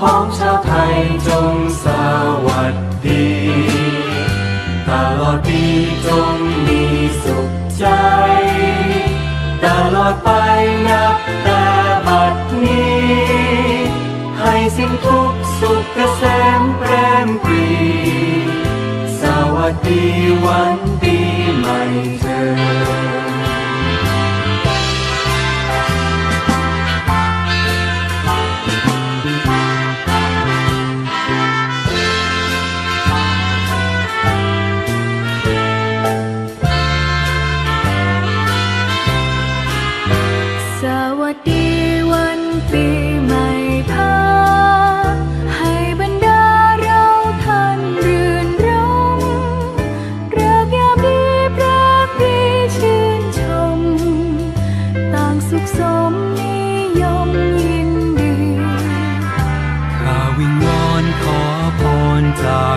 พ้องชาวไทยจงสวัสดี ตลอดปีจงมีสุขใจ ตลอดไปนับแต่บัดนี้ ให้สิ้นทุกสุขเกษมแปรมปรี สวัสดีวันปีใหม่เธอ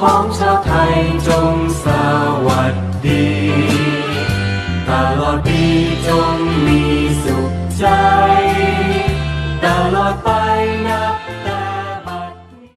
ของชาวไทยจงสวัสดี